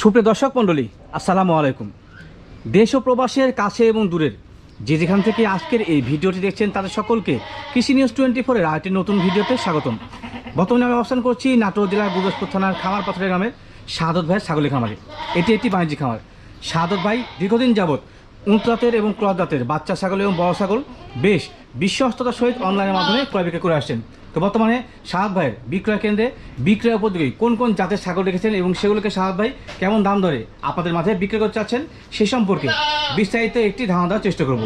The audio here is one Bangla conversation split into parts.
সুপ্রিয় দর্শক মণ্ডলী, আসসালামু আলাইকুম। দেশ ও প্রবাসের কাছে এবং দূরের যে যেখান থেকে আজকের এই ভিডিওটি দেখছেন তাদের সকলকে কৃষি নিউজ টোয়েন্টি ফোরের আরেকটি নতুন ভিডিওতে স্বাগতম। বর্তমানে আমি অবস্থান করছি নাটোর জেলার গুরুদাসপুর থানার খামার পাথরের গ্রামের সাদত ভাইয়ের ছাগলের খামারে। এটি একটি বাণিজ্যিক খামার। সাদত ভাই দীর্ঘদিন যাবৎ উন্তাতের এবং ক্রদাতের বাচ্চা ছাগল এবং বড় ছাগল বেশ বিশ্বস্ততার সহিত অনলাইনের মাধ্যমে ক্রয় বিক্রয় করে আসছেন। তো বর্তমানে সাহাব ভাইয়ের বিক্রয় কেন্দ্রে বিক্রয় উপযোগী কোন কোন জাতের ছাগল রেখেছেন এবং সেগুলোকে সাহাব ভাই কেমন দাম ধরে আপনাদের মাঝে বিক্রয় করতে চাচ্ছেন সে সম্পর্কে বিস্তারিত একটি ধারণা দেওয়ার চেষ্টা করব।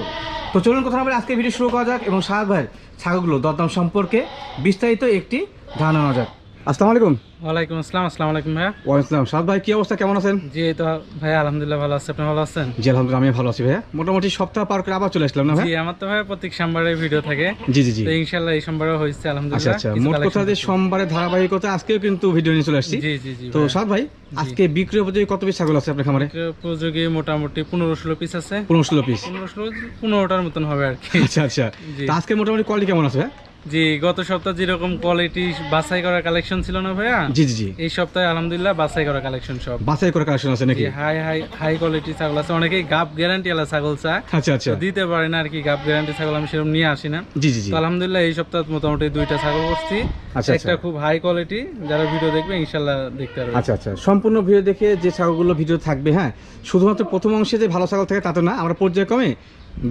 তো চলুন কথা বলে আজকে ভিডিও শুরু করা যাক এবং শাহাদ ভাইয়ের ছাগলগুলো দরদাম সম্পর্কে বিস্তারিত একটি ধারণা নেওয়া যাক। আসসালামু আলাইকুম। ওয়ালাইকুম আসসালাম আসসালামু আলাইকুম ভাইয়া। ওয়ালাইকুম শাহাদ ভাই কি অবস্থা? কেমন আছেন? জি তো ভাইয়া আলহামদুলিল্লাহ ভালো আছে। আপনি ভালো আছেন? জি আলহামদুলিল্লাহ আমি ভালো আছি ভাইয়া। মোটামুটি সপ্তাহ পার করে আবার চলে আসলাম না ভাই জি আমার তো ভাইয়া প্রত্যেক সোমবারে ভিডিও থাকে। জি জি জি। তো ইনশাআল্লাহ এই সোমবারে হয়েছে আচ্ছা আলহামদুলিল্লাহ আচ্ছা মোট কথা যে সোমবারে ধারাবাহিকতা আজকেও কিন্তু ভিডিও নিয়ে চলে আসছি। জি জি জি তো সাদ ভাই আজকে বিক্রি উপযোগী কত পিস ছাগল আছে আপনার খামারে? উপযোগী মোটামুটি পনেরো ষোলো পিস আছে। পনেরো ষোলো পিস পনেরো ষোলো পনেরোটার মতন হবে আর কি। আচ্ছা আচ্ছা। আজকে মোটামুটি কোয়ালিটি কেমন আছে ভাই জি গত সপ্তাহে যেরকম কোয়ালিটি বাছাই করা কালেকশন ছিল না ভাইয়া? জি জি এই সপ্তাহে আলহামদুলিল্লাহ বাছাই করা কালেকশন সব। বাছাই করে কালেকশন আছে নাকি? হাই হাই হাই কোয়ালিটি ছাগল আছে। অনেকেই গাপ গ্যারান্টি আলা ছাগল চা আচ্ছা আচ্ছা। দিতে পারে না আর কি গাপ গ্যারান্টি ছাগল আমি সেরকম নিয়ে আসি না। জি জি আলহামদুলিল্লাহ এই সপ্তাহে মোটামুটি দুইটা ছাগল করছি আচ্ছা, একটা আচ্ছা। খুব হাই কোয়ালিটি যারা ভিডিও দেখবে ইনশাল্লাহ দেখতে পারবে। আচ্ছা আচ্ছা। সম্পূর্ণ ভিডিও দেখে যে ছাগলগুলো ভিডিও থাকবে হ্যাঁ? শুধুমাত্র প্রথম অংশে যে ভালো ছাগল থাকে তা তো না আমরা পর্যায়ক্রমে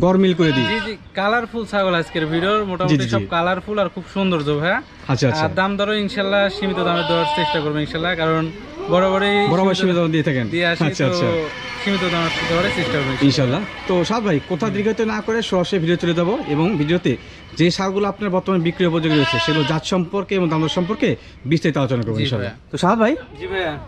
গরমিল করে দিই। জি জি কালারফুল ছাগল আজকের ভিডিওর মোটামুটি। সব কালারফুল আর খুব সৌন্দর্য ভাইয়া আচ্ছা আচ্ছা। আর দাম দরও ইনশাল্লাহ সীমিত দামে দেওয়ার চেষ্টা করব ইনশাল্লাহ কারণ বরাবরই দিয়ে থাকেন। আচ্ছা আচ্ছা। সীমিত চেষ্টা ইনশাল্লাহ তো সাদ ভাই কোথা দীর্ঘত না করে সরাসরি ভিডিও চলে যাব এবং ভিডিওতে যে ছাগলগুলো আপনার বর্তমানে বিক্রি উপযোগী রয়েছে সেগুলো জাত সম্পর্কে এবং দাম সম্পর্কে বিস্তারিত আলোচনা করব ইনশাল্লাহ তো সাদ ভাই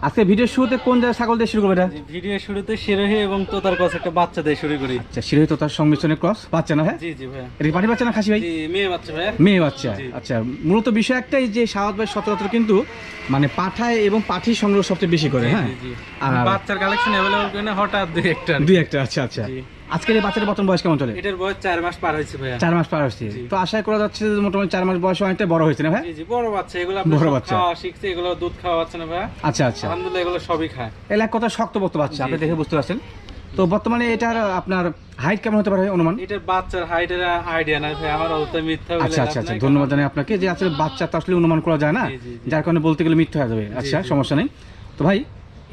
আজকে ভিডিওর শুরুতে কোন জায়গায় ছাগল দিয়ে শুরু করবে ভিডিও শুরুতে শিরোহী এবং তোতার কাছে একটা বাচ্চা দিয়ে শুরু করি। আচ্ছা শিরোহিত তার সংমিশ্রণে ক্রস বাচ্চা না হ্যাঁ জি জি ভাইয়া। এটা পাটি বাচ্চা না খাসি ভাই? মেয়ে বাচ্চা ভাইয়া। মেয়ে বাচ্চা। আচ্ছা মূলত বিষয় একটাই যে সাহাদ ভাই সচরাচর কিন্তু মানে পাঠায় এবং পাঠি সংগ্রহ সবচেয়ে বেশি করে হ্যাঁ। আর- বাচ্চার কালেকশন অ্যাভেলেবল করে না হঠাৎ দুই একটা দুই একটা আচ্ছা আচ্ছা। আজকের এই বাচ্চার বর্তমান বয়স কেমন চলে? এটার বয়স চার মাস পার হয়েছে ভাইয়া। চার মাস পার হচ্ছে জি। তো আশা করা যাচ্ছে যে মোটামুটি চার মাস বয়স অনেকটা বড় হয়েছে না ভাই জি জি বড় বাচ্চা। এগুলো বড় বড় বাচ্চা। শিখছে এগুলো দুধ খাওয়া বাচ্চা না ভাইয়া। আচ্ছা আচ্ছা। আলহামদুলিল্লাহ এগুলো সবই খায়। এলাক কথা শক্তপোক্ত বাচ্চা আপনি দেখে বুঝতে পারছেন। তো বর্তমানে এটার আপনার হাইট কেমন হতে পারে অনুমান? এটার বাচ্চার হাইটের আইডিয়া নাই ভাই আমার অত মিথ্যা আচ্ছা আচ্ছা আচ্ছা। ধন্যবাদ জানাই আপনাকে যে আসলে বাচ্চা তো আসলে অনুমান করা যায় না। যার কারণে বলতে গেলে মিথ্যা হয়ে যাবে। আচ্ছা সমস্যা নেই। তো ভাই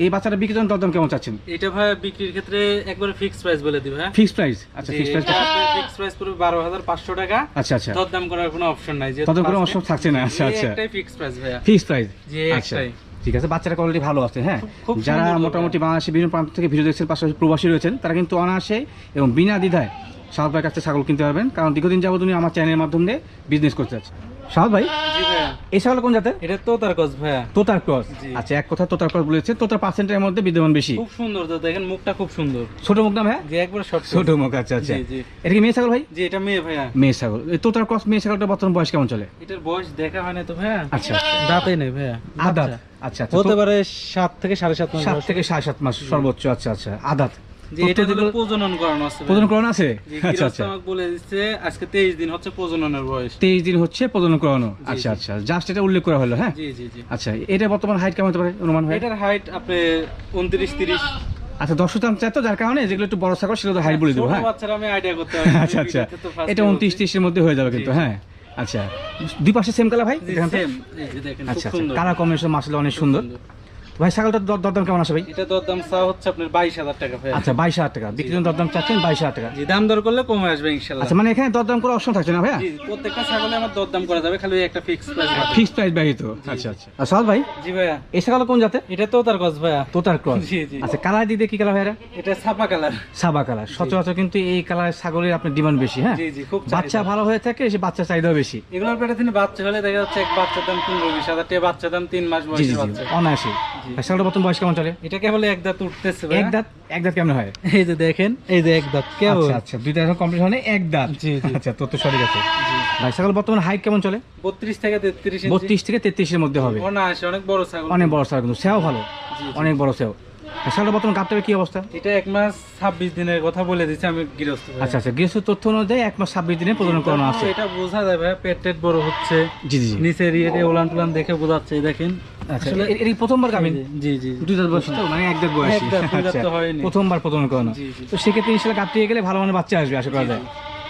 এই বাচ্চাটা বিক্রির জন্য দরদাম কেমন চাচ্ছেন? এটা ভাই বিক্রির ক্ষেত্রে একবারে ফিক্সড প্রাইস বলে দিই ভাই। ফিক্সড প্রাইস আচ্ছা ফিক্সড প্রাইস ফিক্সড প্রাইস পুরো বারো হাজার পাঁচশো টাকা। আচ্ছা আচ্ছা। দরদাম করার কোনো অপশন নাই যে তত কোনো অপশন থাকছে না আচ্ছা আচ্ছা। একটাই ফিক্সড প্রাইস ভাইয়া। ফিক্সড প্রাইস জি আচ্ছা ঠিক আছে বাচ্চারা কোয়ালিটি ভালো আছে হ্যাঁ? যারা মোটামুটি বাংলাদেশের বিভিন্ন প্রান্ত থেকে ভিডিও দেখছেন পাশাপাশি প্রবাসী রয়েছেন তারা কিন্তু অনায়াসে এবং বিনা দ্বিধায় সাহাদ ভাইয়ের কাছে ছাগল কিনতে পারবেন কারণ দীর্ঘদিন যাবত উনি আমার চ্যানেলের মাধ্যমে বিজনেস করতে যাচ্ছে সাহাদ ভাই? জি এই ছাগল কোন জাতের? এটা তো তার কস ভাইয়া। তোতার ক্রস আচ্ছা এক কথা তোতার ক্রস বলেছে তোতার পার্সেন্টের মধ্যে বিদ্যমান বেশি। খুব সুন্দর তো দেখেন মুখটা খুব সুন্দর। ছোট মুখ নাম হ্যাঁ যে একবার শর্ট ছোট মুখ আচ্ছা আচ্ছা। জি জি। এটা কি মেয়ে ছাগল ভাই? জি এটা মেয়ে ভাইয়া। মেয়ে ছাগল। এই তোতার ক্রস মেয়ে ছাগলটা বর্তমান বয়স কেমন চলে? এটার বয়স দেখা হয় না তো ভাইয়া। আচ্ছা। দাঁতে নেই ভাইয়া। আদাত। আচ্ছা। আচ্ছা হতে পারে সাত থেকে সাড়ে সাত মাস সাত থেকে সাড়ে সাত মাস সর্বোচ্চ আচ্ছা আচ্ছা। আদাত। যে এটা হলো প্রজনন করানো আছে প্রজনন করানো আছে? আচ্ছা আচ্ছা। আমাকে বলে দিচ্ছে আজকে তেইশ দিন হচ্ছে প্রজননের বয়স। তেইশ দিন হচ্ছে প্রজনন করানো। আচ্ছা আচ্ছা জাস্ট এটা উল্লেখ করা হলো হ্যাঁ? জি জি জি। আচ্ছা এটা বর্তমান হাইট কেমন হতে পারে অনুমান হয় এটার হাইট আপনি উনত্রিশ তিরিশ। আচ্ছা দর্শক দাম চাই তো যার কারণে যেগুলো একটু বড় ছাগল সেগুলো হাইট বলে দেবো হ্যাঁ আমি আইডিয়া করতে পারি আচ্ছা আচ্ছা। এটা উনত্রিশ ত্রিশের মধ্যে হয়ে যাবে কিন্তু। হ্যাঁ? আচ্ছা দুই পাশে সেম কালার ভাই আচ্ছা কালার কম্বিনেশন মাসলে অনেক সুন্দর। ভাই ছাগলটার দর- দরদাম কেমন আছে ভাই? এটা দরদাম চা হচ্ছে আপনার বাইশ হাজার টাকা ভাই আচ্ছা বাইশ হাজার টাকা। বিক্রির দরদাম চাচ্ছেন বাইশ হাজার টাকা। জি দাম দর করলে কমে আসবে ইনশাল্লাহ। আচ্ছা মানে এখানে দরদাম করে অপশন থাকছে না ভাইয়া? জি প্রত্যেকটা ছাগলে আমার দরদাম করা যাবে খালি একটা ফিক্স প্রাইস ফিক্সড প্রাইস ব্যতীত আচ্ছা আচ্ছা। আর সাল ভাই? জি ভাইয়া। এই ছাগল কোন জাতে এটা তো তার গছ ভাইয়া। তোতার ক্রস। জি জি। আচ্ছা কালার দিয়ে কি কালার ভাইয়া এটা ছাপা কালার সাবা কালার সচরাচর কিন্তু এই কালার ছাগলের আপনার ডিমান্ড বেশি হ্যাঁ? জি জি খুব বাচ্চা ভালো হয়ে থাকে সে বাচ্চা চাহিদাও বেশি। এগুলোর পেটে তিনি বাচ্চা হলে দেখা যাচ্ছে এক বাচ্চার দাম পনেরো বিশ হাজার টাকা বাচ্চার দাম তিন মাস জি জি বয়সের জি বাচ্চা অনায়াসী বর্তমান বয়স কেমন চলে? এটা কেবল এক দাঁত উঠতেছে এক দাঁত? এক দাঁত কেমন হয়? এই যে দেখেন এই যে এক দাঁত কেমন? আচ্ছা আচ্ছা কমপ্লিট এক দাঁত। জি। আচ্ছা তো সঠিক আছে। ভাই ছাগল বর্তমান হাইট কেমন চলে? বত্রিশ থেকে তেত্রিশ ইঞ্চি। বত্রিশ থেকে তেত্রিশের মধ্যে হবে। অনায়াসে অনেক বড় ছাগল। অনেক বড় ছাগল কিন্তু সেও ভালো। অনেক বড় সেও। বর্তমান কি অবস্থা? এটা এক মাস ছাব্বিশ দিনের কথা বলে দিচ্ছি আমি গৃহস্থ আচ্ছা আচ্ছা গৃহস্থ তথ্য অনুযায়ী এক মাস ছাব্বিশ দিনে প্রজনন করানো আছে। এটা বোঝা ভাই পেট টেট বড় হচ্ছে। জি জি টুলান দেখে বোঝাচ্ছে দেখেন। আচ্ছা আসলে- প্রথমবার গাবিন জি জি দুই দাঁত বয়স তো মানে এক দাঁত বয়স। হয়নি। প্রথমবার প্রথম করানো। তো সেক্ষেত্রে ইনশাল্লাহ গেলে ভালো মানে বাচ্চা আসবে আশা করা যায়।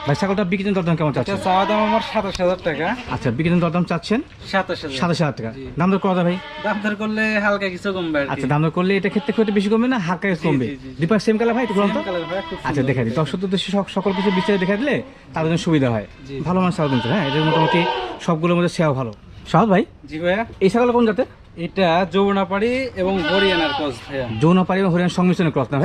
ভাই ছাগলটা বিক্রি দরদাম কেমন চাচ্ছেন? চাওয়া দাম আমার সাতাশ হাজার টাকা। আচ্ছা বিক্রি দরদাম চাচ্ছেন? সাতাশ হাজার। সাতাশ হাজার টাকা। দাম দর করা ভাই? দাম দর করলে হালকা কিছু কমবে আচ্ছা দাম দর করলে এটা ক্ষেত্রে খুব বেশি কমবে না হালকা কিছু কমবে। দীপার সেম কালার ভাই একটু আচ্ছা দেখা দিই। দর্শক উদ্দেশ্যে সকল কিছু বিস্তারিত দেখা দিলে তাদের জন্য সুবিধা হয়। ভালো মানুষ ছাগল হ্যাঁ এদের মোটামুটি সবগুলোর মধ্যে সেও ভালো। সাহদ ভাই? জি ভাইয়া। এই ছাগল কোন জাতের? এটা যৌবনাপাড়ি এবং হরিয়ানার ক্রস ভাইয়া। যৌনপাড়ি এবং হরিয়ান সংমিশ্রণের ক্রস না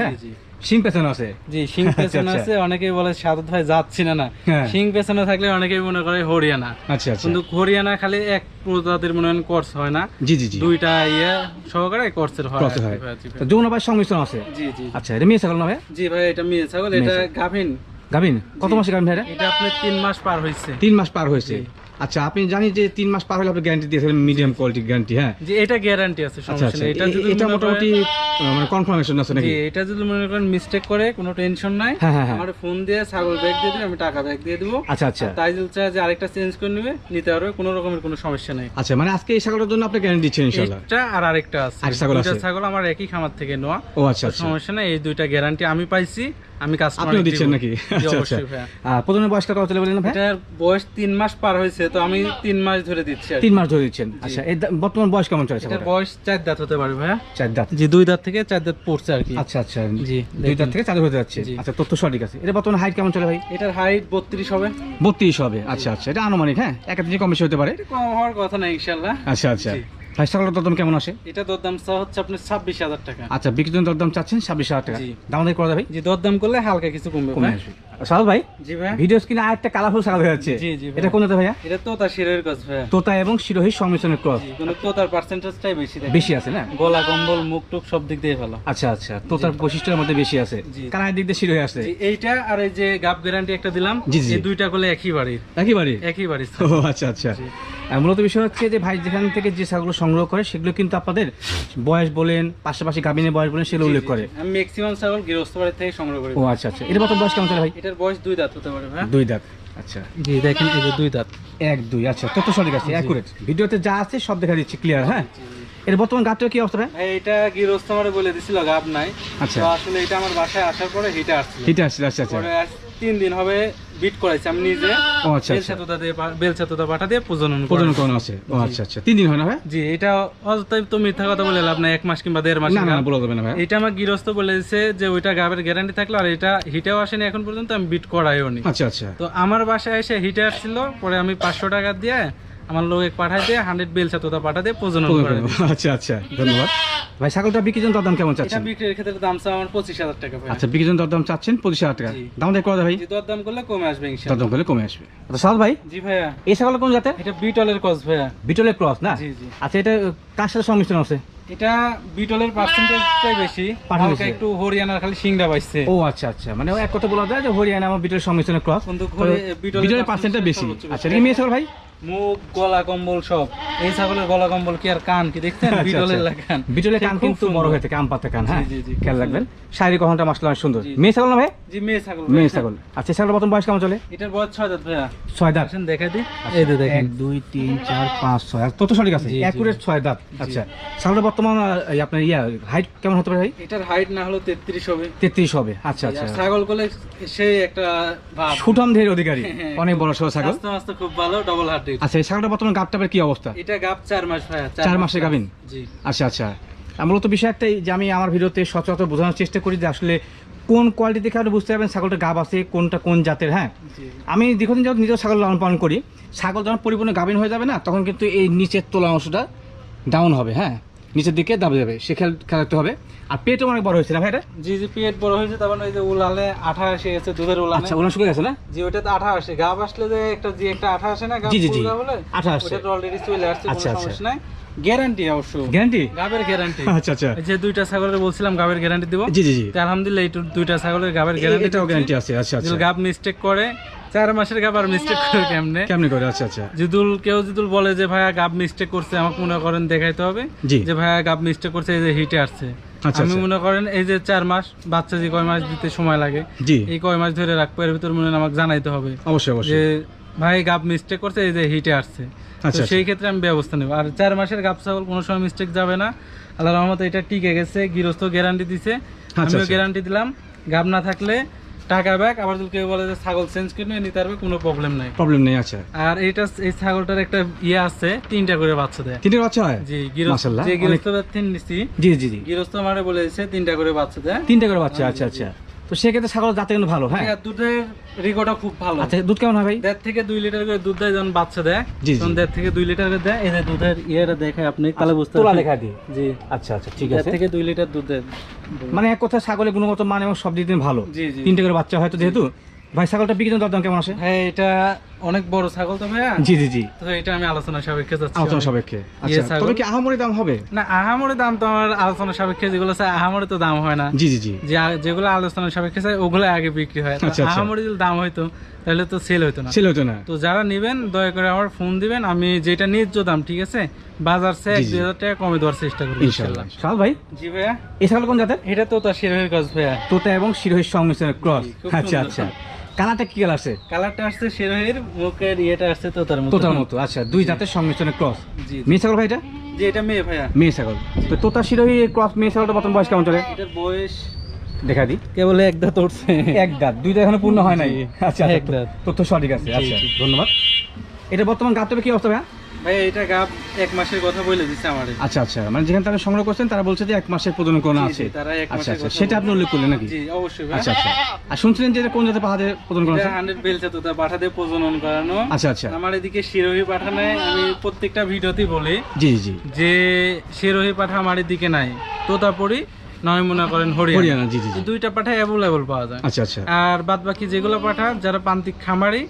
পেছনে আছে। জি সিং পেছনে আচ্ছা। আছে অনেকেই বলে সাদত ভাই যাচ্ছি না না। হ্যাঁ। সিং পেছনে থাকলে অনেকেই মনে করে হরিয়ানা। আচ্ছা আচ্ছা। কিন্তু হরিয়ানা খালি এক প্রজাতির মনে হয় কোর্স হয় না। জি জি জি। দুইটা ইয়ে সহকারে কোর্সের হয় হয়। ভাই। যৌনপাড়ি সংমিশ্রণ আছে? জি জি। আচ্ছা এটা মেয়ে ছাগল না ভাই জি ভাই এটা মেয়ে ছাগল এটা মেয়ে গাভিন। কত মাসে গাবিন ভাই এটা? আপনার তিন মাস পার হয়েছে। তিন মাস পার হয়েছে। আচ্ছা আপনি জানি যে তিন মাস পার হলে আপনি গ্যারান্টি দিয়েছিলেন মিডিয়াম কোয়ালিটি গ্যারান্টি হ্যাঁ? যে এটা গ্যারান্টি আছে আচ্ছা সমস্যা আচ্ছা নেই। এটা যদি এটা মোটামুটি মানে কনফার্মেশন আছে নাকি? এটা যদি মনে করেন মিস্টেক করে কোনো টেনশন নাই। হ্যাঁ হ্যাঁ হ্যাঁ। আমার ফোন দিয়ে ছাগল ব্যাগ দিয়ে দিলে আমি টাকা ব্যাগ দিয়ে দিব। আচ্ছা আচ্ছা। তাই যদি যে আরেকটা চেঞ্জ করে নেবে নিতে পারবে কোনো রকমের কোনো সমস্যা নেই। আচ্ছা মানে আজকে এই ছাগলের জন্য আপনি গ্যারান্টি দিচ্ছেন ইনশাআল্লাহ? এটা আর আরেকটা আছে। আরেকটা ছাগল আছে? ছাগল আমার একই খামার থেকে নেওয়া। ও আচ্ছা আচ্ছা। সমস্যা নেই এই দুইটা গ্যারান্টি আমি পাইছি। আমি কাস্টমার আপনিও দিচ্ছেন নাকি? আচ্ছা আচ্ছা। প্রথমে বয়স কত চলে বলেন ভাই এটার বয়স তিন মাস পার হয়েছে তো আমি তিন মাস ধরে দিচ্ছি তিন মাস ধরে দিচ্ছেন। আচ্ছা এর বর্তমান বয়স কেমন চলছে এটার বয়স চার দাঁত হতে পারে ভাইয়া। চার দাঁত। জি দুই দাঁত থেকে চার দাঁত পড়ছে আর কি। আচ্ছা আচ্ছা। জি দুই দাঁত থেকে চালু হতে যাচ্ছে। আচ্ছা তথ্য সঠিক আছে। এটা বর্তমানে হাইট কেমন চলে ভাই? এটার হাইট বত্রিশ হবে। বত্রিশ হবে। আচ্ছা আচ্ছা এটা আনুমানিক হ্যাঁ? এক দিনে কম বেশি হতে পারে। কম হওয়ার কথা না ইনশাল্লাহ আচ্ছা আচ্ছা। দর দরদাম কেমন আসে? এটা দরদাম হচ্ছে আপনার ছাব্বিশ হাজার টাকা। আচ্ছা বিক্রির দরদাম চাচ্ছেন ছাব্বিশ হাজার টাকা। দাম দিয়ে করা যাবে জি দরদাম করলে হালকা কিছু কমবে কমে আসবে। ভাই ভিডিও স্ক্রিনে আরেকটা কালারফুল ছাগল হয়ে যাচ্ছে। এটা ভাইয়া? এটা তোতা ভাইয়া। এবং সংমিশ্রণের ক্রস তোতার পার্সেন্টেজটাই বেশি আছে না? গলা কম্বল মুখ টুক সব দিক দিয়ে ভালো। আচ্ছা আচ্ছা। তোতার বৈশিষ্ট্যের মধ্যে বেশি আছে। জি। দিক দিয়ে শিরোহী আছে এইটা আর এই যে গ্যারান্টি একটা দিলাম। এই দুইটা একই বাড়ির। একেবারে একই বাড়ির ও আচ্ছা আচ্ছা। মূলত বিষয় হচ্ছে যে ভাই যেখান থেকে যে ছাগল সংগ্রহ করে সেগুলো কিন্তু আপনাদের বয়স বলেন পাশাপাশি গাবিনের বয়স বলেন সেগুলো উল্লেখ করে। আমি ম্যাক্সিমাম ছাগল গৃহস্থ বাড়ি থেকে সংগ্রহ করি। ও আচ্ছা আচ্ছা। এটা বর্তমান বয়স কেমন চলে ভাই? এটার বয়স দুই দাঁত হতে পারে হ্যাঁ? দুই দাঁত। আচ্ছা। জি দেখেন এই যে দুই দাঁত। এক দুই আচ্ছা। তত সঠিক আছে অ্যাকুরেট ভিডিওতে যা আছে সব দেখা দিচ্ছে ক্লিয়ার হ্যাঁ? এর বর্তমান গাছটা কি অবস্থা ভাই? এটা গৃহস্থ আমারে বলে দিছিল গাব নাই। আচ্ছা। তো আসলে এটা আমার বাসায় আসার পরে হিটে আসছিল। হিটে আসছে আচ্ছা আচ্ছা। পরে তিন দিন হবে বিট করাইছি আমি নিজে ও আচ্ছা আচ্ছা। বেলচাতুতা দিয়ে পা- বেলচাতুতা পাঠা দিয়ে প্রজনন। প্রজনন করানো আছে। ও আচ্ছা আচ্ছা। তিন দিন হয় না ভাই? জি এটা অযথাই তো মিথ্যা কথা বলে লাভ নাই এক মাস কিংবা দেড় মাস না না না, বলা যাবে না ভাই। এটা আমার গৃহস্থ বলে দিছে যে ওইটা গাবের গ্যারান্টি থাকল আর এটা হিটেও আসেনি এখন পর্যন্ত আমি বিট করাইও নি আচ্ছা আচ্ছা। তো আমার বাসায় এসে হিটে আসছিল পরে আমি পাঁচশো টাকা দিয়ে আমার লোক পাঠাই দিয়ে হান্ড্রেড বেলচাতুতা পাঠা দিয়ে প্রজনন করে আচ্ছা আচ্ছা ধন্যবাদ। ভাই ছাগলটা বিক্রির জন্য দাম কেমন এটা চাচ্ছেন? বিক্রির ক্ষেত্রে দাম চা আমার পঁচিশ হাজার টাকা ভাই। আচ্ছা বিক্রির জন্য দাম চাচ্ছেন পঁচিশ হাজার টাকা। জি। দাম করা ভাই? দর দাম করলে কমে আসবে ইনশাআল্লাহ দাম করলে কমে আসবে। আচ্ছা ভাই? জি ভাইয়া। এই ছাগল কোন জাতের? এটা বিটলের কস ভাইয়া। বিটলের ক্রস না? জি, জি। আচ্ছা এটা কার সাথে সংমিশ্রণ আছে? এটা বিটলের পার্সেন্টেজটাই বেশি। হালকা একটু হরিয়ানার খালি সিংড়া পাইছে ও আচ্ছা আচ্ছা। মানে এক কথা বলা যায় যে হরিয়ানা আমার বিটলের সংমিশ্রণের ক্রস। কিন্তু বিটলের পার্সেন্টটা বেশি। আচ্ছা এটা মেয়ে ছাগল ভাই? মুখ গলা কম্বল সব। এই ছাগলের গলা কম্বল কি আর কান? কি দেখছেন? আচ্ছা, বিটলের আচ্ছা। বিটলের কান কিন্তু বড়। হয়ে আম পাতা কান হ্যাঁ? খেয়াল রাখবেন। শারীরিক মাসলা অনেক সুন্দর। মেয়ে ছাগল না ভাই? জি মেয়ে ছাগল মেয়ে। ছাগল। আচ্ছা ছাগল বর্তমান বয়স কেমন চলে? এটার বয়স ছয় দাঁত ভাইয়া। ছয় দাঁত। দি এই দেখেন। এক দুই তিন চার পাঁচ ছয়। তত সঠিক আছে। অ্যাকুরেট ছয় দাঁত। আচ্ছা ছাগলের বর্তমান আপনার ইয়া হাইট কেমন হতে পারে ভাই? এটার হাইট না হলো তেত্রিশ হবে। তেত্রিশ হবে। আচ্ছা আচ্ছা। ছাগল করলে সেই একটা সুঠাম ধের অধিকারী। হ্যাঁ, অনেক বড় সড়ো ছাগল। আস্তে আস্তে খুব ভালো ডবল হার্ট আচ্ছা এই ছাগলটা বর্তমান গাপটাপের কি অবস্থা? এটা গাব চার মাস চার মাসে? আচ্ছা আচ্ছা। আর মূলত বিষয় একটাই যে আমি আমার ভিডিওতে সচরাচর বোঝানোর চেষ্টা করি যে আসলে কোন কোয়ালিটি দেখে আপনি বুঝতে পারবেন ছাগলটা গাব আছে কোনটা কোন জাতের হ্যাঁ? আমি দীর্ঘদিন যখন নিজেও ছাগল লালন পালন করি। ছাগল যখন পরিপূর্ণ গাভিন হয়ে যাবে না তখন কিন্তু এই নিচের তোলা অংশটা ডাউন হবে হ্যাঁ? নিচের দিকে দাবি যাবে সে খেয়াল খেয়াল রাখতে হবে। আর পেটও অনেক বড় হয়েছে না ভাই এটা? জি জি পেট বড় হয়েছে তারপর ওই যে উলালে আঠা এসে গেছে দুধের উলানে। আচ্ছা ওনার শুকিয়ে গেছে না? জি ওটাতে আঠা আসে। গাব আসলে যে একটা যে একটা আঠা আসে না গাব জি, জি, জি। আঠা আসছে। ওটা অলরেডি চলে আসছে আচ্ছা, কোনো আচ্ছা। সমস্যা নাই। গ্যারান্টি অবশ্য। গ্যারান্টি গাবের গ্যারান্টি আচ্ছা আচ্ছা। যে দুইটা ছাগলের বলছিলাম গাবের গ্যারান্টি দিব। জি জি জি। আলহামদুলিল্লাহ এই দুইটা ছাগলের গাবের গ্যারান্টি এটাও গ্যারান্টি আছে আচ্ছা আচ্ছা। গাব মিস্টেক করে চার মাসের গাব আর মিস্টেক করে কেমনে? কেমনি করে? আচ্ছা আচ্ছা। জিদুল কেউ জিদুল বলে যে ভাইয়া গাব মিস্টেক করছে। আমাকে মনে করেন দেখাইতে হবে জি। যে ভাইয়া গাব মিস্টেক করছে এই যে হিটে আসছে। আচ্ছা, আমি আচ্ছা। মনে করেন এই যে চার মাস বাচ্চা যে কয় মাস দিতে সময় লাগে এই কয় মাস ধরে রাখব এর ভিতর মনে আমাকে জানাইতে হবে অবশ্যই অবশ্যই। ভাই গাব মিস্টেক করছে এই যে হিটে আসছে। আচ্ছা, সেই ক্ষেত্রে আমি ব্যবস্থা নেব। আর চার মাসের গাব ছাগল কোনো সময় মিস্টেক যাবে না। আল্লাহ রহমতে এটা টিকে গেছে গৃহস্থ গ্যারান্টি দিছে। আমিও। গ্যারান্টি দিলাম। গাব না থাকলে টাকা ব্যাক আবার যদি কেউ বলে যে ছাগল চেঞ্জ করে নিয়ে নিতে পারবে কোনো প্রবলেম নাই। প্রবলেম নেই আচ্ছা। আর এটা এই ছাগলটার একটা ইয়ে আছে তিনটা করে বাচ্চা দেয়। তিনটে বাচ্চা হয়? জি মাশাআল্লাহ, যে গৃহস্থ তিন নিছি। জি জি জি। গৃহস্থ আমারে বলে দিচ্ছে তিনটা করে বাচ্চা দেয়। তিনটে করে বাচ্চা আচ্ছা আচ্ছা। তো সেক্ষেত্রে ছাগল জাতে কিন্তু ভালো হ্যাঁ? দুধের রিকোটা খুব ভালো। আচ্ছা দুধ কেমন হয় ভাই? দেড় থেকে দুই লিটার করে দুধ দেয় যখন বাচ্চা দেয়। তখন দেড় থেকে দুই লিটার করে দেয় এই যে দুধের ইয়েটা দেখে আপনি তাহলে বুঝতে তোলা লেখা দিয়ে? জি। আচ্ছা আচ্ছা ঠিক দেড় আছে। থেকে দুই লিটার দুধ দেয়। মানে এক কথা ছাগলের গুণগত মান এবং সব দিক ভালো। জি জি। তিনটে করে বাচ্চা হয়তো যেহেতু। ভাই ছাগলটা বিক্রি দরদাম কেমন আসে? হ্যাঁ এটা অনেক বড় ছাগল তো ভাইয়া? জি জি জি। তো এটা আমি আলোচনা সাপেক্ষে যাচ্ছি আলোচনা সাপেক্ষে। আচ্ছা তবে কি আহামরি দাম হবে? না আহামরি দাম তো আমার আলোচনা সাপেক্ষে যেগুলো চাই আহামরি তো দাম হয় না। জি জি জি। যেগুলো আলোচনা সাপেক্ষে চাই ওগুলো আগে বিক্রি হয়। আচ্ছা, আচ্ছা। আহামরি যদি দাম হইতো তাহলে তো সেল হইতো না। ছিল হতো না। তো যারা নেবেন দয়া করে আমার ফোন দিবেন আমি যেটা ন্যায্য দাম ঠিক আছে? বাজার সে এক। দুই হাজার টাকা কমে দেওয়ার চেষ্টা করব ইনশাআল্লাহ সাল ভাই? জি ভাইয়া। এই ছাগল কোন জাতের? এটা তো তার শিরোহের কাজ ভাইয়া। তোতা এবং শিরোহির সংমিশ্রণের ক্রস। আচ্ছা আচ্ছা। কালারটা কি কালার আছে? কালারটা আসছে শেরহের মুখের ইয়েটা আসছে তোতার মতো। তোতার মতো আচ্ছা দুই জাতের সংমিশ্রণে ক্রস জি। মেয়ে ছাগল ভাই এটা? জি এটা মেয়ে ভাইয়া। মেয়ে ছাগল। তো তোতা শিরোহী ক্রস মেয়ে ছাগলটা প্রথম বয়স কেমন চলে? এটার বয়স দেখা দিই কেবল এক দাঁত উঠছে। এক দাঁত দুইটা এখনও পূর্ণ হয় নাই। আচ্ছা এক আচ্ছা, দাঁত। তথ্য সঠিক আছে আচ্ছা। ধন্যবাদ। এটা বর্তমান গাবতবে কি অবস্থা ভাই ভাই এটা গাব এক মাসের কথা বলে আমারে। আচ্ছা আচ্ছা। মানে যেখানে তারা সংগ্রহ করছেন তারা বলছে যে এক মাসের প্রজনন কোন জি, জি, আছে তারা এক আচ্ছা আচ্ছা। সেটা আপনি উল্লেখ করলেন নাকি? জি অবশ্যই আচ্ছা আচ্ছা। আর শুনছিলেন যে এটা কোন জাতের পাহাড়ে প্রজনন করা আছে? হান্ড্রেড বেলছে তো তার পাঠাতে প্রজনন করানো। আচ্ছা আচ্ছা। আমার এদিকে শিরোহী পাঠানে আমি প্রত্যেকটা ভিডিওতেই বলি জি জি। যে শিরোহী পাঠা আমার এদিকে নাই। তোতাপুরি নয় মনে করেন হরিয়ানা। জি জি জি। দুইটা পাঠা অ্যাভেলেবল পাওয়া যায়। আচ্ছা আচ্ছা। আর বাদ বাকি যেগুলো পাঠা যারা প্রান্তিক খামারি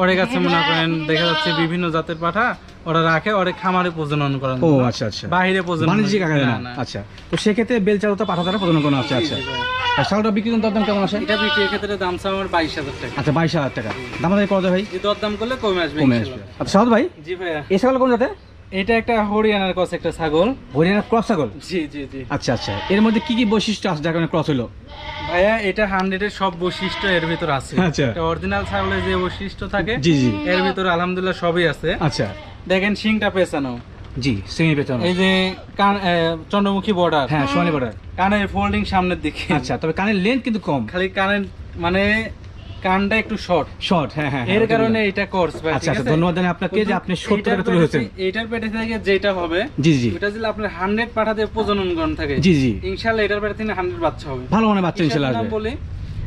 ওরে কাছে মনে করেন দেখা যাচ্ছে বিভিন্ন জাতের পাঠা ওরা রাখে ওরে খামারে প্রজনন করে ও আচ্ছা আচ্ছা। বাইরে প্রজনন বাণিজ্যিক আকারে না। আচ্ছা। তো সেক্ষেত্রে তো পাঠা দ্বারা প্রজনন করা আছে আচ্ছা। আর শালটা বিক্রি দরদাম কেমন আসে এটা বিক্রির ক্ষেত্রে দাম চাও আমার বাইশ হাজার টাকা। আচ্ছা বাইশ হাজার টাকা। দাম আমাদের কত ভাই? দরদাম করলে কমে আসবে কমে আসবে। আচ্ছা সাউদ ভাই? জি ভাইয়া। এই শাল কোন জাতে এটা একটা হরিয়ানার কস একটা ছাগল। হরিয়ানা ক্রস ছাগল? জি জি জি। আচ্ছা আচ্ছা। এর মধ্যে কি কি বৈশিষ্ট্য আছে যার কারণে ক্রস হলো ভাইয়া এটা হান্ড্রেডের সব বৈশিষ্ট্য এর ভিতর আছে। আচ্ছা। অরিজিনাল ছাগলের যে বৈশিষ্ট্য থাকে জি জি। এর ভিতরে আলহামদুলিল্লাহ সবই আছে। আচ্ছা। দেখেন শিংটা পেছানো। জি সেমি পেতন এই যে কান চন্দ্রমুখী বর্ডার হ্যাঁ সোয়ানি বর্ডার কানের ফোল্ডিং সামনের দিকে। আচ্ছা তবে কানের লেন্থ কিন্তু কম। খালি কানের মানে কানটা একটু শর্ট শর্ট হ্যাঁ হ্যাঁ এর কারণে এটা কোর্স ভাই আচ্ছা আচ্ছা ধন্যবাদ জানাই আপনাকে যে আপনি টাকা তুলে থেকে- পেটে থেকে যেটা হবে জি জি। যদি আপনার হান্ড্রেড পাঠাতে প্রজনন করণ থাকে জি জি। ইনশাল্লাহ এটার পেটে থেকে হান্ড্রেড বাচ্চা হবে। ভালো মানে বাচ্চা না আসবে। বলি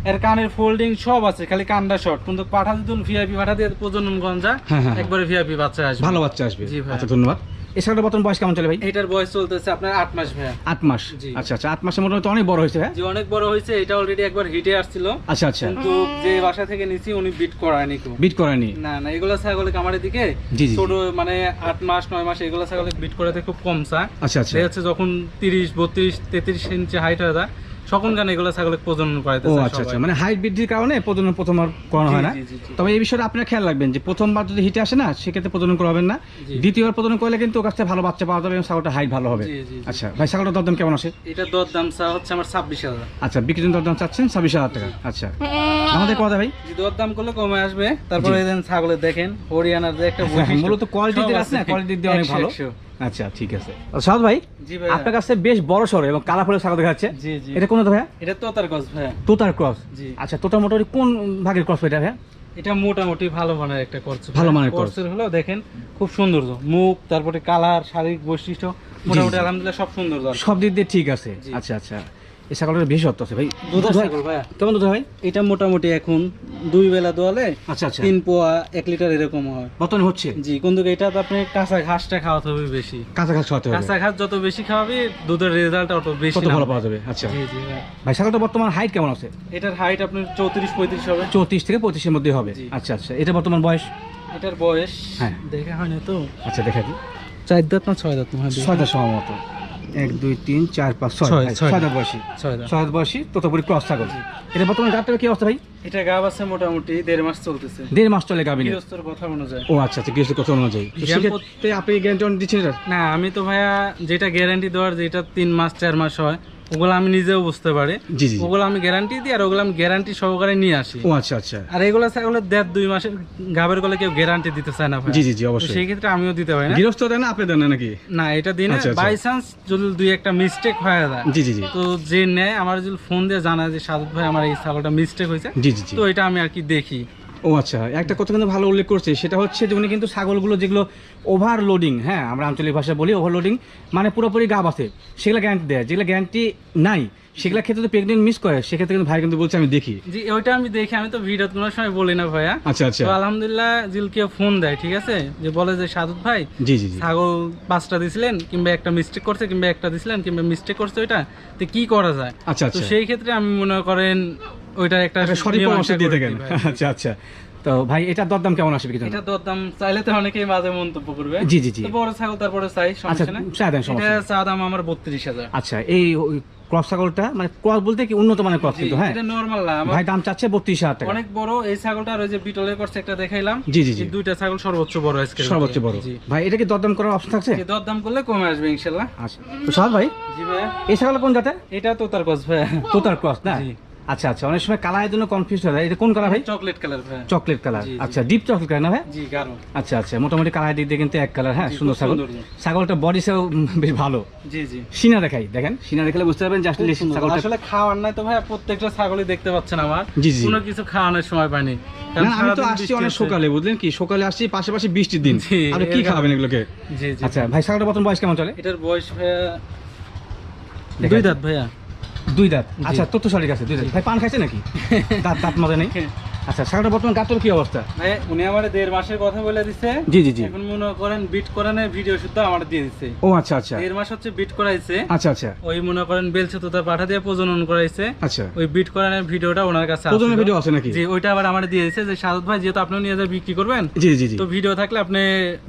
এর কানের ফোল্ডিং সব আছে খালি কানটা শর্ট কিন্তু পাঠা যদি ভিআইপি পাঠা দিয়ে প্রজনন গঞ্জা হ্যাঁ, হ্যাঁ। একবারে ভিআইপি বাচ্চা আসবে। ভালো বাচ্চা আসবে। জি ভাই। আচ্ছা ধন্যবাদ। ছাগলটা বর্তমান বয়স কেমন চলে ভাই? এটার বয়স চলতেছে আপনার আট মাস ভাই আট মাস? আচ্ছা আচ্ছা আট মাসের মোটামুটি অনেক বড় হয়েছে হ্যাঁ অনেক বড় হয়েছে এটা অলরেডি একবার হিটে আসছিল। আচ্ছা আচ্ছা। কিন্তু যে বাসা থেকে নিছি উনি বিট করায়নি কেউ বিট করেনি না না এগুলো ছাগলে কামারের দিকে জি, জি, ছোট মানে আট মাস নয় মাস এগুলো ছাগলে বিট করাতে খুব কম চা আচ্ছা আচ্ছা। যখন তিরিশ বত্রিশ তেত্রিশ ইঞ্চি হাইট হয়ে যায় তখন গান এগুলো ছাগলে প্রজনন করাইতে ও আচ্ছা আচ্ছা মানে হাইট বৃদ্ধির কারণে প্রজনন প্রথমবার করানো হয় না। তবে এই বিষয়টা আপনার খেয়াল রাখবেন যে প্রথমবার যদি হিটে আসে না সেক্ষেত্রে প্রজনন করাবেন না। দ্বিতীয়বার প্রজনন করলে কিন্তু ওর কাছ ভালো বাচ্চা পাওয়া যাবে এবং ছাগলটা হাইট ভালো হবে। আচ্ছা ভাই ছাগলটার দরদাম কেমন আছে এটা দর দাম চা হচ্ছে আমার ছাব্বিশ হাজার। আচ্ছা দরদাম চাচ্ছেন ছাব্বিশ হাজার টাকা। আচ্ছা আমাদের কথা ভাই। যদি দর দাম করলে কমে আসবে তারপরে ছাগলের দেখেন হরিয়ানার যে একটা হ্যাঁ, মূলত কোয়ালিটি সব আছে না? দিয়ে অনেক ভালো। আচ্ছা ঠিক আছে। সাদ ভাই আপনার কাছে বেশ বড় সড়ো এবং কালাফুলের ছাগল দেখা যাচ্ছে জি জি। এটা কোন ভাইয়া? এটা তোতার ক্রস ভাইয়া। তোতার ক্রস? আচ্ছা তোতার মোটামুটি কোন ভাগের ক্রস এটা ভাইয়া? এটা মোটামুটি ভালো মানের একটা করছে ভালো মানের করছে। হলো দেখেন খুব সুন্দর মুখ তারপরে কালার শারীরিক বৈশিষ্ট্য মোটামুটি আলহামদুলিল্লাহ সব সুন্দর সব দিক দিয়ে ঠিক আছে। আচ্ছা আচ্ছা। এই ছাগলটার বেশি সত্য আছে ভাই। দুধ ছাগল ভাইয়া। কেমন দুধ হয়? ভাই এটা মোটামুটি এখন দুই বেলা দোয়ালে আচ্ছা আচ্ছা। তিন পোয়া এক লিটার এরকম হয়। বর্তমানে হচ্ছে? জি কিন্তু এটা তো আপনি কাঁচা ঘাসটা খাওয়াতে হবে বেশি। কাছাকাছি হতে হবে। কাঁচা ঘাস যত বেশি খাওয়াবে দুধের রেজাল্ট অত বেশি কত ভালো পাওয়া যাবে আচ্ছা। জি জি ভাই। ছাগলটা বর্তমান হাইট কেমন আছে? এটার হাইট আপনার চৌত্রিশ পঁয়ত্রিশ হবে। চৌত্রিশ থেকে পঁচিশের মধ্যে হবে। আচ্ছা আচ্ছা। এটা বর্তমান বয়স? এটার বয়স হ্যাঁ। দেখা হয় না তো। আচ্ছা দেখা দিই চার দাঁত না ছয় দাঁত না ছয়টা সম্ভবত এক দুই তিন চার পাঁচ ছয় ছয়, বয়সী ছয় দাঁত বয়সী ততপুরি ক্রস ছাগল। এটা বর্তমান গাবটার কি অবস্থা ভাই? এটা গাব আছে মোটামুটি দেড় মাস চলতেছে। দেড় মাস চলে গাবিনে? গৃহস্থর কথা অনুযায়ী। ও আচ্ছা আচ্ছা কথা অনুযায়ী। সেক্ষেত্রে আপনি গ্যারান্টি দিচ্ছেন না আমি তো ভাইয়া যেটা গ্যারান্টি দেওয়ার যেটা তিন মাস চার মাস হয় ওগুলো আমি নিজেও বুঝতে পারি। জি জি জি। ওগুলো আমি গ্যারান্টি দিই আর ওগুলো আমি গ্যারান্টি সহকারে নিয়ে আসি। ও আচ্ছা আচ্ছা। আর এগুলো ছাগলের দেড় দুই মাসের গাবের গলে কেউ গ্যারান্টি দিতে চায় না জি জি জি অবশ্যই। সেই ক্ষেত্রে আমিও দিতে পারি না। গৃহস্থ দেন না আপনি দেন না নাকি? না এটা দিই না। আচ্ছা। বাই চান্স যদি দুই একটা মিস্টেক হয়ে যায় জি জি জি। তো যে নেয় আমার যদি ফোন দিয়ে জানায় যে সাদত ভাই আমার এই ছাগলটা মিস্টেক হয়েছে জি জি। তো এটা আমি আর কি দেখি। ও আচ্ছা একটা কথা কিন্তু ভালো উল্লেখ করছে সেটা হচ্ছে যে উনি কিন্তু ছাগলগুলো যেগুলো ওভারলোডিং হ্যাঁ আমরা আঞ্চলিক ভাষায় বলি ওভারলোডিং মানে পুরোপুরি গাব আছে সেগুলো গ্যারান্টি দেয় যেগুলো গ্যারান্টি নাই সেগুলো ক্ষেত্রে তো প্রেগনেন্ট মিস করে সেক্ষেত্রে কিন্তু ভাই কিন্তু বলছে আমি দেখি। জি ওইটা আমি দেখি আমি তো ভিডিও কোনো সময় বলি না ভাইয়া। আচ্ছা আচ্ছা। তো আলহামদুলিল্লাহ জিলকে ফোন দেয় ঠিক আছে? যে বলে যে সাদত ভাই জি জি জি। ছাগল পাঁচটা দিছিলেন কিংবা একটা মিস্টেক করছে কিংবা একটা দিছিলেন কিংবা মিস্টেক করছে ওইটা তো কি করা যায়? আচ্ছা তো আচ্ছা। সেই ক্ষেত্রে আমি মনে করেন ওইটা একটা সঠিক পরামর্শ দিয়ে থাকেন। আচ্ছা আচ্ছা। তো ভাই এটার দরদাম কেমন আসবে কি এটা দরদাম চাইলে তো অনেকেই মাঝে মন্তব্য করবে। জি জি জি। বড় ছাগল তারপরে চাই আচ্ছা সমস্যা নেই। চা দেন সমস্যা নেই। চা দাম আমার বত্রিশ হাজার। আচ্ছা এই ক্রস ছাগলটা মানে ক্রস বলতে কি উন্নত মানের ক্রস কিন্তু হ্যাঁ? এটা নর্মাল না। ভাই দাম চাচ্ছে বত্রিশ হাজার টাকা। অনেক বড় এই ছাগলটা আর ওই যে বিটলের করছে একটা দেখাইলাম। জি জি জি। দুইটা ছাগল সর্বোচ্চ বড় আজকে। সর্বোচ্চ বড়। ভাই এটা কি দরদাম করার অপশন থাকছে? দরদাম করলে কমে আসবে ইনশাল্লাহ। আচ্ছা তো সাহাল ভাই? জি ভাইয়া। এই ছাগল কোন জাতের? এটা তো তার কস ভাইয়া। তোতার ক্রস না? জি। আচ্ছা আচ্ছা অনেক সময় কালারের জন্য কনফিউজ হয়ে। যায় এটা কোন কালার ভাই? চকলেট কালার ভাইয়া চকলেট কালার। আচ্ছা ডিপ চকলেট কালার না ভাই? জি গাঢ়। আচ্ছা আচ্ছা মোটামুটি কালার দিক দিয়ে কিন্তু এক কালার হ্যাঁ সুন্দর ছাগল। ছাগলটা বডি সেও বেশ ভালো। জি জি। সিনা দেখাই দেখেন সিনা দেখলে বুঝতে পারবেন যে আসলে ছাগলটা আসলে খাওয়ার নাই তো ভাইয়া প্রত্যেকটা ছাগলই দেখতে পাচ্ছেন আমার। জি, জি। কোনো কিছু খাওয়ানোর সময় পাইনি। আমি তো আসছি অনেক সকালে বুঝলেন কি? সকালে আসছি পাশাপাশি বৃষ্টির দিন। আপনি কি খাবেন এগুলোকে? জি জি। আচ্ছা ভাই ছাগলটা প্রথম বয়স কেমন চলে? এটার বয়স ভাইয়া দুই দাঁত ভাইয়া। দুই দাঁত। আচ্ছা তত্ত্বশালী আছে দুই দাঁত। ভাই পান খাইছে নাকি? দাঁত দাঁত মজা নেই? আচ্ছা ছাগলটা বর্তমান গাতর কি অবস্থা? ভাই উনি আমার দেড় মাসের কথা বলে দিছে। জি জি জি। এখন মনে করেন বিট করানোর ভিডিও শুদ্ধ আমার দিয়ে দিছে। ও আচ্ছা আচ্ছা। দেড় মাস হচ্ছে বিট করাইছে। আচ্ছা আচ্ছা। ওই মনে করেন বেলছে তো তার পাঠা দিয়ে প্রজনন করাইছে। আচ্ছা। ওই বিট করানোর ভিডিওটা ওনার কাছে প্রজনের আছিল। ভিডিও আছে নাকি? জি ওইটা আবার আমার দিয়ে দিয়েছে যে সাদত ভাই যেহেতু আপনি নিয়ে যা বিক্রি করবেন জি জি জি। তো ভিডিও থাকলে আপনি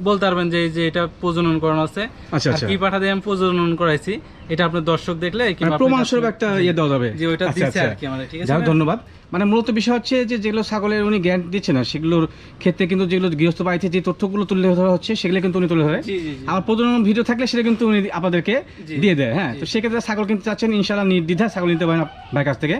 বলতে পারবেন যে এই যে এটা প্রজনন করানো আছে। আচ্ছা আচ্ছা। কি পাঠা দিয়ে আমি প্রজনন করাইছি এটা আপনার দর্শক দেখলে মানে প্রমাণ স্বরূপ একটা ইয়ে দেওয়া যাবে। জি ওইটা আচ্ছা, দিচ্ছে আচ্ছা। আর কি আমাদের ঠিক আছে ধন্যবাদ। মানে মূলত বিষয় হচ্ছে যে যেগুলো ছাগলের উনি জ্ঞান দিচ্ছে না সেগুলোর ক্ষেত্রে কিন্তু যেগুলো গৃহস্থ বাড়িতে যে তথ্যগুলো তুলে ধরা হচ্ছে সেগুলো কিন্তু উনি তুলে ধরে। আমার প্রজনন ভিডিও থাকলে সেটা কিন্তু উনি আপনাদেরকে দিয়ে দেয় হ্যাঁ। তো সেক্ষেত্রে ছাগল কিন্তু চাচ্ছেন ইনশাল্লাহ নির্দ্বিধা ছাগল নিতে পারেন ভাইয়ের কাছ থেকে।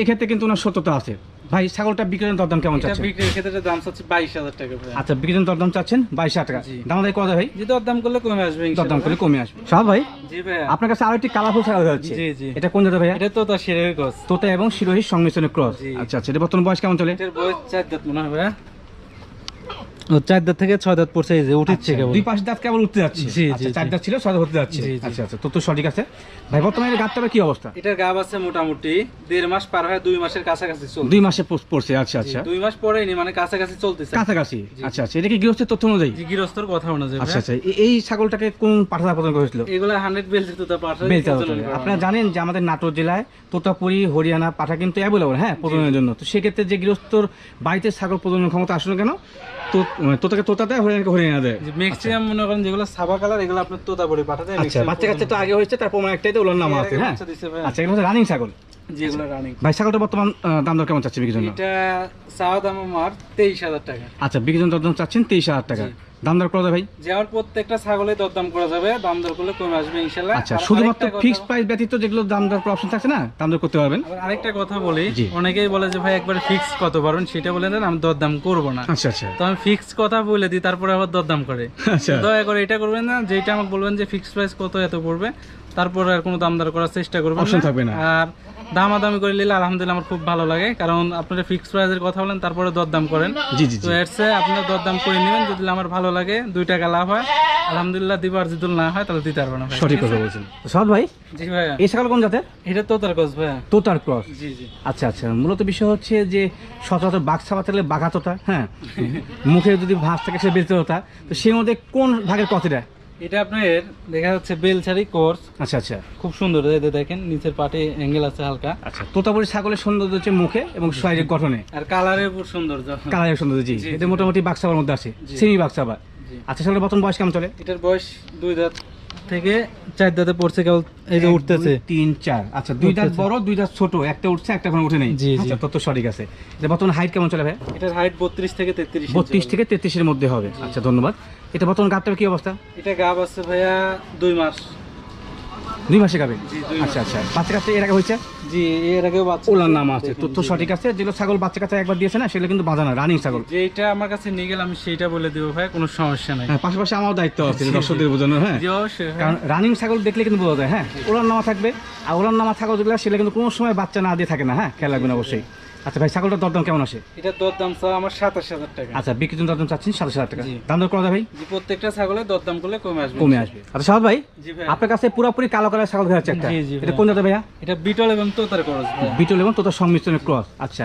এক্ষেত্রে কিন্তু ওনার সত্যতা আছে। ভাই ছাগলটা বিক্রির দরদাম কেমন এটা চাচ্ছেন? বিক্রির ক্ষেত্রে দাম চাচ্ছে বাইশ হাজার টাকা ভাই। আচ্ছা বিক্রির দরদাম চাচ্ছেন বাইশ হাজার টাকা। জি। দাম দাই কত ভাই? যে দরদাম করলে কমে আসবে দরদাম করলে কমে আসবে। সব ভাই? জি ভাই আপনার কাছে আরও একটি কালারফুল ছাগল আছে জি, জি। এটা কোন জাতের ভাই এটা তো তার ক্রস। তোতা এবং শিরোহির সংমিশ্রণের ক্রস। আচ্ছা আচ্ছা এটা বর্তমান বয়স কেমন চলে? এর বয়স 4 দাঁত মনে হয় ও চার দাঁত থেকে ছয় দাঁত পড়ছে এই যে উঠিচ্ছে আচ্ছা, কেবল। দুই পাশে দাঁত কেবল উঠতে যাচ্ছে। জি, জি, আচ্ছা চার দাঁত ছিল ছয় দাঁত হতে যাচ্ছে। আচ্ছা আচ্ছা তো তো সঠিক আছে। ভাই বর্তমানে গাতটা কি অবস্থা? এটার গাব আছে মোটামুটি দেড় মাস পার হয় দুই মাসের কাছাকাছি চলছে। দুই মাসে পড়ছে আচ্ছা আচ্ছা। দুই মাস পরেই মানে কাছাকাছি চলতেছে। কাছাকাছি আচ্ছা আচ্ছা। এটা কি গৃহস্থের তথ্য অনুযায়ী? গৃহস্থর কথা অনুযায়ী আচ্ছা আচ্ছা। এই ছাগলটাকে কোন পাঠা প্রদান করেছিল? এগুলো হান্ড্রেড বেলছে তো তার পাশে বেলচা আপনারা জানেন যে আমাদের নাটোর জেলায় তোতাপুরি হরিয়ানা পাঠা কিন্তু অ্যাভেলেবল হ্যাঁ প্রজননের জন্য। তো সেক্ষেত্রে যে গৃহস্থর বাড়িতে ছাগল প্রজনন ক্ষমতা আসলে কেন? তোতাকে তোতা দেয় হরিয়ানাকে হরিণা দেয়। ম্যাক্সিমাম মনে করেন যেগুলো সাবা কালার এগুলো আপনার তোতা বড়ি পাঠাতে আচ্ছা বাচ্চা কাচ্চা তো আগে হয়েছে তারপর আমার একটাই তো ওলার নাম আছে হ্যাঁ? আচ্ছা এগুলো রানিং ছাগল। যেগুলো রানিং ভাই ছাগলটা বর্তমান দাম দর কেমন চাচ্ছে বিক্রির জন্য? এটা চাওয়া দাম আমার তেইশ হাজার টাকা। আচ্ছা বিক্রির জন্য দরদাম চাচ্ছেন তেইশ হাজার টাকা। দাম দর করা যায় ভাই? যে প্রত্যেকটা ছাগলে দরদাম করা যাবে দাম দর করলে কমে আসবে ইনশাল্লাহ। আচ্ছা শুধুমাত্র ফিক্সড প্রাইস ব্যতীত যেগুলো দাম দর অপশন থাকছে না দাম দর করতে পারবেন? আরেকটা কথা বলি অনেকেই বলে যে ভাই একবার ফিক্স কত পারবেন? সেটা বলে দেন আমি দরদাম করব না। আচ্ছা আচ্ছা। তো আমি ফিক্স কথা বলে দিই তারপরে আবার দরদাম করে। আচ্ছা। দয়া করে এটা করবেন না যেটা আমাকে বলবেন যে ফিক্স প্রাইস কত এত পড়বে? তারপরে আর কোনো দাম দর করার চেষ্টা করবেন Option থাকবে না। আর দামাদামি করে নিলে আলহামদুলিল্লাহ আমার খুব ভালো লাগে। কারণ আপনারা ফিক্সড প্রাইসের কথা বলেন তারপরে দরদাম করেন। জি জি তো জি এর চেয়ে আপনার দরদাম করে নেবেন যদি আমার ভালো লাগে দুই টাকা লাভ হয়। আলহামদুলিল্লাহ দিবার যদি না হয় তাহলে দিতে পারব না সঠিক কথা বলছেন। সাদ ভাই? জি ভাইয়া এই ছাগল কোন জাতের? এটা তোতার ক্রস ভাইয়া তোতার ক্রস। জি জি। আচ্ছা আচ্ছা। মূলত বিষয় হচ্ছে যে সচরাচর ছাপা থাকলে বাঘা তোতা হ্যাঁ? মুখে যদি ভাস থাকে সে বেলতে তোতা তো সেই মধ্যে কোন ভাগের কথিটা এটা আপনার দেখা যাচ্ছে বেলছারি কোর্স। আচ্ছা আচ্ছা। খুব সুন্দর দেখেন নিচের পাটে অ্যাঙ্গেল আছে হালকা। আচ্ছা তোতাপুরি ছাগলের সৌন্দর্য হচ্ছে মুখে এবং শরীরের গঠনে। আর কালারের উপর সৌন্দর্য। কালারের সৌন্দর্য জি। জি, এটা মোটামুটি বাক্সাবার মধ্যে আছে সেমি বাক্সাবার। আচ্ছা সেগুলো বর্তমান বয়স কেমন চলে? এটার বয়স দুই দাঁত। থেকে চার দাঁতে পড়ছে কেবল এই যে উঠতেছে। তিন চার। আচ্ছা দুই দাঁত বড় দুই দাঁত ছোট। একটা উঠছে একটা এখন উঠে নেই। জি, জি। আচ্ছা তত সঠিক আছে। এটা বর্তমান হাইট কেমন চলে ভাই? এটার হাইট বত্রিশ থেকে তেত্রিশ বত্রিশ থেকে তেত্রিশের মধ্যে হবে। আচ্ছা ধন্যবাদ। এটা বর্তমান গাতটার কি অবস্থা? এটা গাব আছে ভাইয়া দুই মাস। দুই মাসে গাবে? আচ্ছা আচ্ছা। বাচ্চা কাছে এর আগে হয়েছে? জি এর আগেও বাচ্চা ওলার নাম আছে তথ্য সঠিক আছে? যেগুলো ছাগল বাচ্চা কাছে একবার দিয়েছে না সেগুলো কিন্তু বাজানো রানিং ছাগল। যেটা আমার কাছে নিয়ে গেলে আমি সেইটা বলে দেবো ভাই কোনো সমস্যা নাই। হ্যাঁ পাশাপাশি আমার দায়িত্ব আছে। দর্শকদের বোঝানোর হ্যাঁ। ভাই। কারণ রানিং ছাগল দেখলে কিন্তু বোঝা যায় হ্যাঁ। ওলার নামা থাকবে আর ওলার নামা ছাগল যেগুলো সেগুলো কিন্তু কোনো সময় বাচ্চা না দিয়ে থাকে না হ্যাঁ খেয়াল রাখবেন অবশ্যই। আচ্ছা ভাই ছাগলটার দরদাম কেমন আসে? এটার দর দাম চাও আমার সাতাশ হাজার টাকা। আচ্ছা বিক্রির জন্য দরদাম চাচ্ছেন সাতাশ হাজার টাকা। দাম দর করা ভাই? জি প্রত্যেকটা ছাগলের দর দাম করলে কমে আসবে। কমে আসবে। আচ্ছা সাহাদ ভাই আপনার কাছে পুরোপুরি কালো কালার ছাগল দেখা যাচ্ছে একটা এটা কোন জাতের ভাইয়া? এটা বিটল এবং তোতার ভাই। বিটল এবং তোতার সংমিশ্রণের ক্রস। আচ্ছা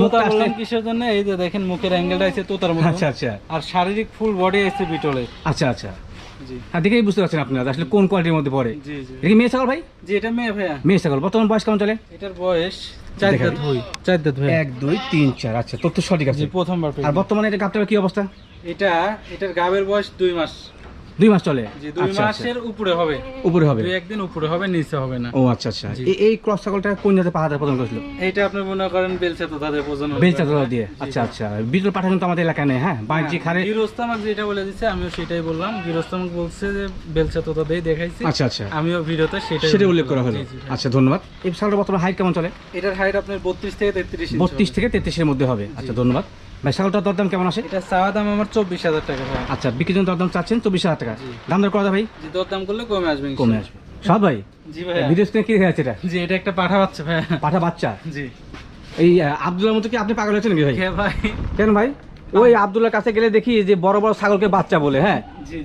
তোতা বললাম কিসের জন্য? এই যে দেখেন মুখের অ্যাঙ্গেলটা আছে তোতার মতো। আচ্ছা আচ্ছা। আর শারীরিক ফুল বডি আছে বিটলের। আচ্ছা আচ্ছা। হ্যাঁ দেখেই বুঝতে পারছেন আপনারা আসলে কোন কোয়ালিটির মধ্যে পড়ে। এটা কি মেয়ে ছাগল ভাই? জি এটা মেয়ে ভাইয়া। মেয়ে ছাগল। বর্তমান বয়স কেমন চলে? এটার বয়স এক দুই তিন চার। আচ্ছা তথ্য সঠিক আছে। প্রথমবার আর বর্তমানে এটা গাবটার কি অবস্থা? এটা এটার গাবের বয়স দুই মাস। দুই মাস চলে? জি দুই আচ্ছা আচ্ছা। মাসের উপরে হবে। উপরে হবে। দুই একদিন উপরে হবে নিচে হবে না। ও আচ্ছা আচ্ছা। এই ক্রস ছাগলটা কোন জাতের পাহাড়ে প্রদান করেছিল এইটা আপনি মনে করেন তো তাদের তোলা দিয়ে। আচ্ছা আচ্ছা। বিটল পাঠা কিন্তু আমাদের এলাকায় নেই হ্যাঁ? বাণিজ্যিক হারে গিরস্তামাক যেটা বলে দিচ্ছে আমিও সেটাই বললাম। গিরস্তামাক বলছে যে বেলচা তো তাদের দেখাইছি। আচ্ছা আচ্ছা। আমিও ভিডিওতে সেটাই সেটা উল্লেখ করা। হলো। আচ্ছা ধন্যবাদ। এই বর্তমানে হাইট কেমন চলে? এটার হাইট আপনার বত্রিশ থেকে তেত্রিশ বত্রিশ থেকে তেত্রিশের মধ্যে হবে। আচ্ছা ধন্যবাদ। ভাই ছাগলটার দরদাম কেমন আসে এটা চাওয়া দাম আমার চব্বিশ হাজার টাকা আচ্ছা বিক্রির জন্য দরদাম চাচ্ছেন চব্বিশ হাজার টাকা। দাম দর করা ভাই? জি দর করলে কমে আসবে কমে আসবে। সাদ ভাই? জি ভাই ভিডিও স্ক্রিনে কি দেখা এটা? জি এটা একটা পাঠা পাচ্ছে ভাই পাঠা বাচ্চা? জি। এই আহ, মতো কি আপনি পাগল হয়েছেন নাকি ভাই? কে ভাই? কেন ভাই? ওই আব্দুল্লার কাছে গেলে দেখি যে বড় বড় ছাগলকে বাচ্চা বলে হ্যাঁ?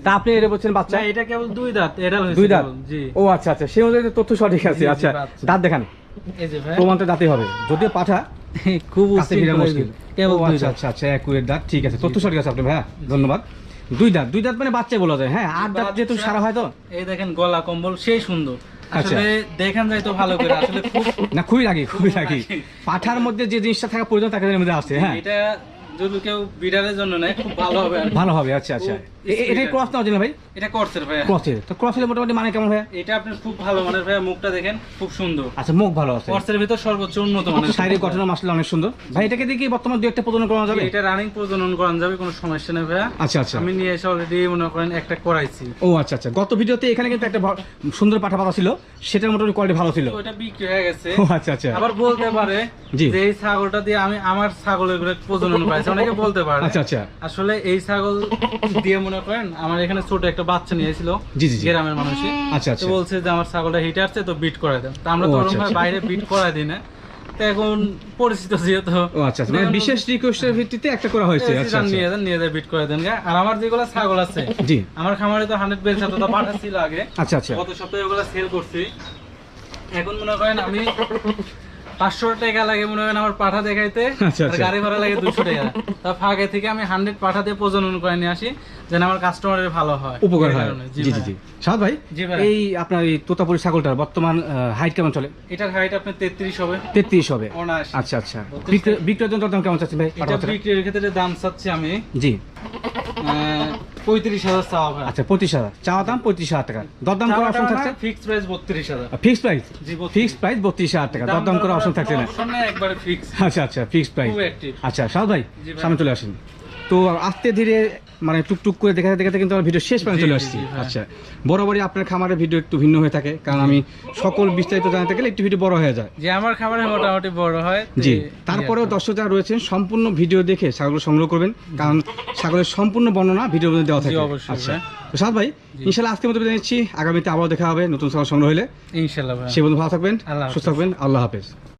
তা আপনি এটা বলছেন বাচ্চা? না এটা কেবল দুই দাঁত এডাল হয়েছে দুই দাঁত? জি। ও আচ্ছা আচ্ছা সেই অনুযায়ী তথ্য সঠিক আছে আচ্ছা। দাঁত দেখান। প্রমাণটা দাঁতই হবে। যদিও পাঠা খুব মুশকিল। আচ্ছা আচ্ছা আচ্ছা একুয়ের দাঁত। ঠিক আছে তথ্য সঠিক আছে আপনি ভাইয়া? ধন্যবাদ। দুই দাঁত। দুই দাঁত মানে বাচ্চা বলা যায়। হ্যাঁ আট দাঁত যেহেতু সারা হয় তো। এই দেখেন গলা কম্বল সেই সুন্দর। আসলে দেখান যায় তো ভালো করে আসলে খুব না খুবই রাগি খুবই রাগি। পাঠার মধ্যে যে জিনিসটা থাকা প্রয়োজন তাকে এর মধ্যে আছে হ্যাঁ। এটা যদি কেউ বিড়ালের জন্য নেয় খুব ভালো হবে ভালো হবে আচ্ছা আচ্ছা। খুব এ- এ- এটাই speed ক্রস না ভাই। এটা করছেন ভাইয়া। ক্রসের তো ক্রসের মোটামুটি মানে কেমন ভাইয়া? এটা আপনার খুব ভালো মানের ভাইয়া মুখটা দেখেন খুব সুন্দর। আচ্ছা মুখ ভালো আছে। করছের ভিতর সর্বোচ্চ উন্নত মানের শারীরিক গঠন মাসলে অনেক সুন্দর। ভাই এটাকে বর্তমান দু একটা প্রদান করা যাবে? এটা রানিং প্রজনন করানো যাবে কোনো সমস্যা নেই ভাইয়া। আচ্ছা আচ্ছা। আমি নিয়ে এসে অলরেডি মনে করেন একটা করাইছি। ও আচ্ছা আচ্ছা। গত ভিডিওতে এখানে কিন্তু একটা সুন্দর পাঠা পাতা ছিল। সেটার মোটামুটি কোয়ালিটি ভালো ছিল। ওটা বিক্রি হয়ে গেছে। ও আচ্ছা আচ্ছা। আবার বলতে পারে যে এই ছাগলটা দিয়ে আমি আমার ছাগলেরগুলো প্রজনন করাইছি। অনেকে বলতে পারে। আচ্ছা আচ্ছা। আসলে এই ছাগল দিয়ে মনে করেন আমার এখানে ছোট একটা বাচ্চা নিয়েছিল। গ্রামের মানুষই। আচ্ছা তো আচ্ছা বলছে যে আমার ছাগলটা হিটে আসছে তো বিট করে দেন। তো আমরা তো আচ্ছা, আচ্ছা। বাইরে বিট করাই দিই না। এখন পরিচিত যেহেতু। আচ্ছা মানে বিশেষ রিকোয়েস্টের ভিত্তিতে একটা করা হয়েছে। আচ্ছা নিয়ে নিয়ে বিট করে দেন। আর আমার যেগুলো ছাগল আছে জি। আমার খামারে তো হান্ড্রেড বেল সাথে পাঠাচ্ছিল আগে। আচ্ছা আচ্ছা। গত সপ্তাহে ওগুলো সেল করছি। এখন মনে করেন আমি পাঁচশো টাকা লাগে মনে করেন আমার পাঠা দেখাইতে আচ্ছা, আর আচ্ছা। গাড়ি ভাড়া লাগে দুশো টাকা। তা ফাঁকে থেকে আমি হান্ড্রেড পাঠা দিয়ে প্রজনন করে নিয়ে আসি যেন আমার কাস্টমারের ভালো হয়। উপকার হয়। জি জি। জি সাদ ভাই এই আপনার এই তোতাপুরি ছাগলটার বর্তমান হাইট কেমন চলে? এটার হাইট আপনার তেত্রিশ হবে। তেত্রিশ হবে। আচ্ছা আচ্ছা। বিক্রয়ের জন্য দাম কেমন চাচ্ছেন ভাই? বিক্রির ক্ষেত্রে দাম চাচ্ছি আমি। জি। পঁয়ত্রিশ হাজার চাওয়া ভাই আচ্ছা পঁচিশ হাজার। চাওয়া দাম পঁয়ত্রিশ হাজার টাকা। দরদাম করার অপশন থাকছে? ফিক্সড প্রাইস বত্রিশ হাজার। ফিক্স প্রাইস জি ফিক্স প্রাইস বত্রিশ হাজার টাকা। দরদাম করার অপশন থাকছে না। একবারে ফিক্স আচ্ছা আচ্ছা ফিক্সড প্রাইস আচ্ছা সাদ ভাই। সামনে চলে আসেন। তো আস্তে ধীরে মানে টুকটুক করে দেখাতে দেখাতে কিন্তু আমার ভিডিও শেষ পর্যন্ত চলে আসছি। ভাই। আচ্ছা বরাবরই আপনার খামারের ভিডিও একটু ভিন্ন হয়ে থাকে কারণ আমি সকল বিস্তারিত জানাতে গেলে একটু ভিডিও বড় হয়ে যায়। যে আমার খাবারে মোটামুটি বড় হয় জি তারপরেও দর্শক যারা রয়েছেন সম্পূর্ণ ভিডিও দেখে ছাগল সংগ্রহ করবেন কারণ ছাগলের সম্পূর্ণ বর্ণনা ভিডিও মধ্যে দেওয়া থাকে। আচ্ছা ভাই। তো সাদ ভাই ইনশাল্লাহ আজকের মতো বিদায় নিচ্ছি আগামীতে আবার দেখা হবে নতুন ছাগল সংগ্রহ হলে। ইনশাল্লাহ সে বন্ধু ভালো থাকবেন সুস্থ থাকবেন আল্লাহ হাফেজ।